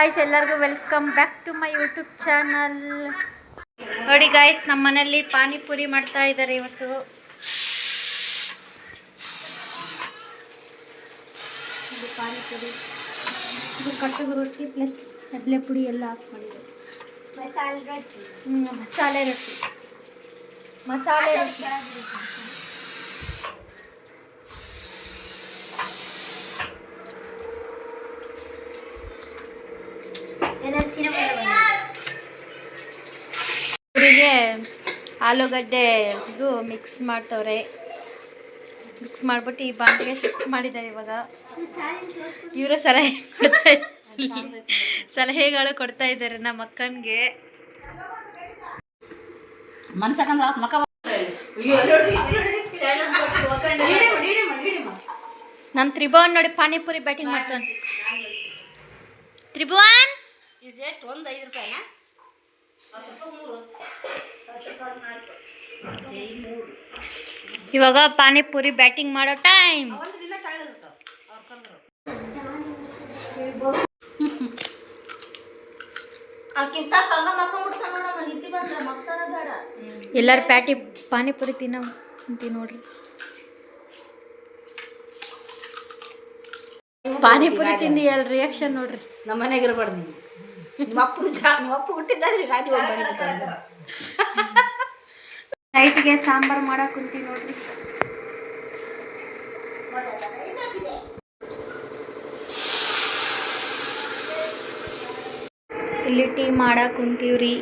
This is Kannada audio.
ಗಾಯ್ಸ್ ಎಲ್ಲರಿಗೂ welcome back to my YouTube channel ನೋಡಿ ಗಾಯ್ಸ್ ನಮ್ಮ ಮನೆಯಲ್ಲಿ ಪಾನಿಪುರಿ ಮಾಡ್ತಾ ಇದ್ದಾರೆ ಇವತ್ತು. ಪಾನಿಪುರಿ. ಇದು ಕಟ್ಟುಗು ರೊಟ್ಟಿ ಪ್ಲಸ್ ಕಡಲೆ ಪುಡಿ ಎಲ್ಲ ಹಾಕ್ಕೊಂಡಿದೆ ರೊಟ್ಟಿ. ಮಸಾಲೆ ರೊಟ್ಟಿ. ಮಸಾಲೆ ರೊಟ್ಟಿ. ಆಲೂಗಡ್ಡೆ ಇದು ಮಿಕ್ಸ್ ಮಾಡ್ತವ್ರೆ. ಮಿಕ್ಸ್ ಮಾಡಿಬಿಟ್ಟು ಈ ಬಾಂಡಿಗೆ ಶಿಫ್ಟ್ ಮಾಡಿದ್ದಾರೆ ಇವಾಗ. ಇವರೇ ಸಲಹೆ ಕೊಡ್ತಾ ಸಲಹೆಗಳು ಕೊಡ್ತಾ ಇದ್ದಾರೆ ನಮ್ಮ ಅಕ್ಕನಿಗೆ. ನಮ್ ನಮ್ಮ ತ್ರಿಭುವನ್ ನೋಡಿ ಪಾನಿಪುರಿ ಬ್ಯಾಟಿಂಗ್ ಮಾಡ್ತಾನೆ ತ್ರಿಭುವನ್! ಇದು ಎಷ್ಟು? ಒಂದು ಐದು ರೂಪಾಯಿನ? ಇವಾಗ ಪಾನಿಪುರಿ ಬ್ಯಾಟಿಂಗ್ ಮಾಡೋ ಟೈಮ್ ಹಂಗ ಎಲ್ಲರೂ ಪ್ಯಾಟಿ ಪಾನಿಪುರಿ ತಿನ್ನಿ ಅಂತೀವಿ ನೋಡ್ರಿ. ಪಾನಿಪುರಿ ತಿಂದು ಎಲ್ಲ ರಿಯಾಕ್ಷನ್ ನೋಡ್ರಿ. ನಮ್ಮ ಮನೆಗೆ ಇರಬಾರ್ದು ನೀನು. ನಿಮ್ಮ ಅಪ್ಪನ ಜಾ ನಿಮ್ಮ ಅಪ್ಪ ಹುಟ್ಟಿದ್ದಾದ್ರೆ ಗಾದಿ ಒಂದು ಬಂದಿರ್ತಾರೆ ನೈಟ್ಗೆ ಸಾಂಬಾರು ಮಾಡಕ್ ಕುಂತೀವಿ ನೋಡ್ರಿ. ಇಲ್ಲಿ ಟೀ ಮಾಡಕ್ ಕುಂತೀವ್ರಿ.